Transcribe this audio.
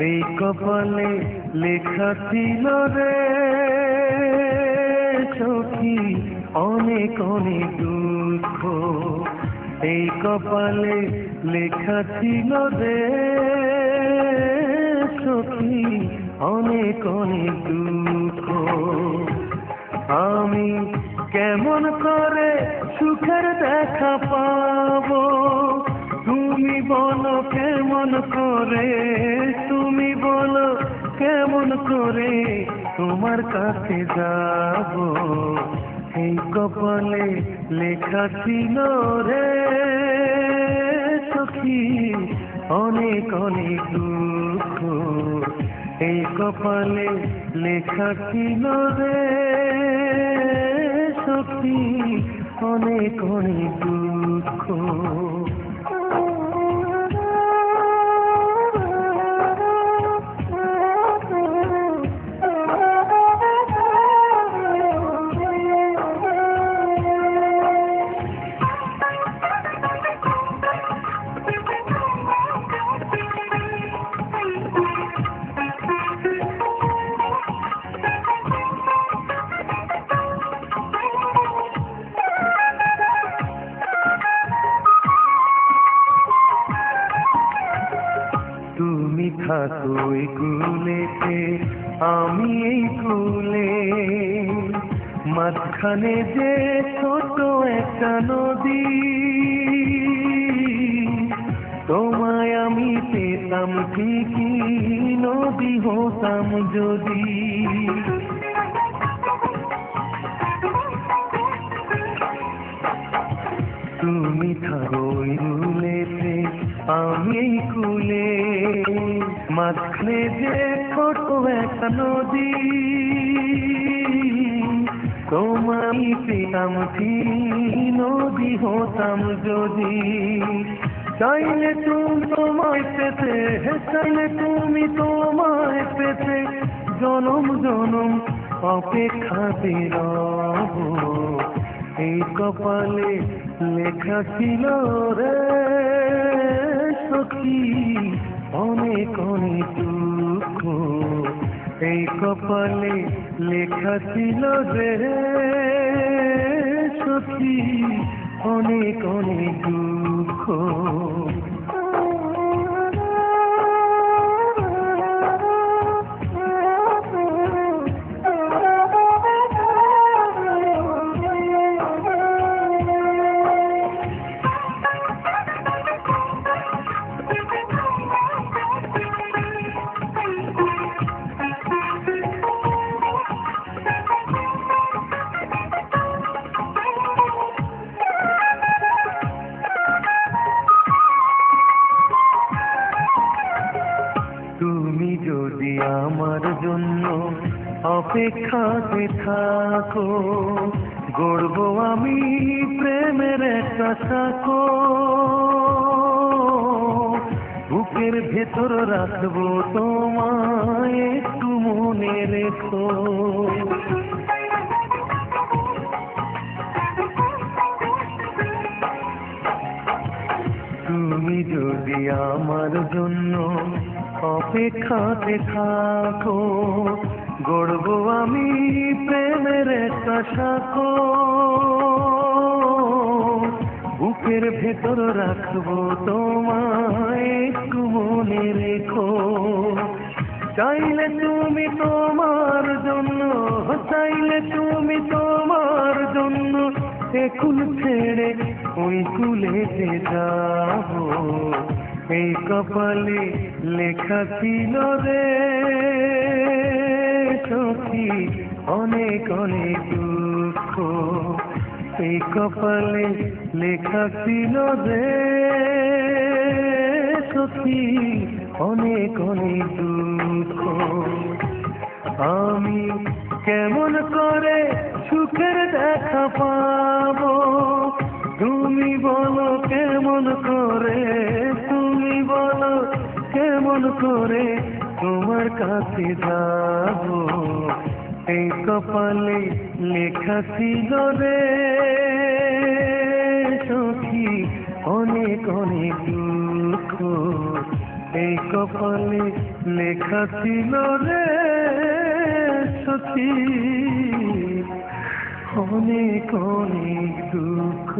এই কপালে লেখা ছিল রে সখী অনেক অনেক দুঃখ। এই কপালে লেখা ছিল রে সখী অনেক অনেক দুঃখ। আমি কেমন করে সুখের দেখা পাবো? তুমি বলো কেমন করে, তুমি বলো কেমন করে তোমার কাছে যাব। এই কপালে লেখা ছিল রে, সখী, অনেক অনেক দুঃখ। এই কপালে লেখা ছিল রে, সখী, অনেক অনেক দুঃখ। থাকো এই কুলেতে আমি এই কুলে মাঝখানে যে ছোট একটা নদী, তোমায় আমি পেতাম ঠিকই, নদী হতাম যদি। তুমি থাকো ওই কুলেতে আমি কুলে, মাঝখানে যে ছোট একটা নদী। তোমায় পেতাম নদী হতাম যদি? চাইলে তুমি তোমায় পেতে, চাইলে তুমি তোমায় পেতে, জনম জনম অপেক্ষাতে রব এই কপালে লেখা ছিল রে। সখী অনেক অনেক দুঃখ। এই কপালে লেখা ছিল যে সত্যি অনেক অনেক দুঃখ। যদি আমার জন্য অপেক্ষাতে থাকো, গড়ব আমি প্রেমের একটা সাঁকো। বুকের ভেতর রাখব তোমায় একটু মনে রেখো। তুমি যদি আমার জন্য অপেক্ষাতে থাকো গড়ব আমি প্রেমের একটা বুকের ভেতর রাখব তোমায় মনে রেখো। চাইলে তুমি তোমার জন্য, চাইলে তুমি তোমার জন্য এখন ছেড়ে ওই কুলেতে যাব। এই কপালে লেখা ছিল রে। সখী, অনেক অনেক দুঃখ। এই কপালে লেখা ছিল রে। সখী, অনেক অনেক দুঃখ। আমি কেমন করে সুখের দেখা পাবো? তুমি বলো কেমন করে কেমন করে তোমার কাছে যাব। এই কপালে লেখা ছিল রে, সখী, অনেক অনেক দুঃখ। এই কপালে লেখা ছিল রে, সখী, অনেক অনেক দুঃখ।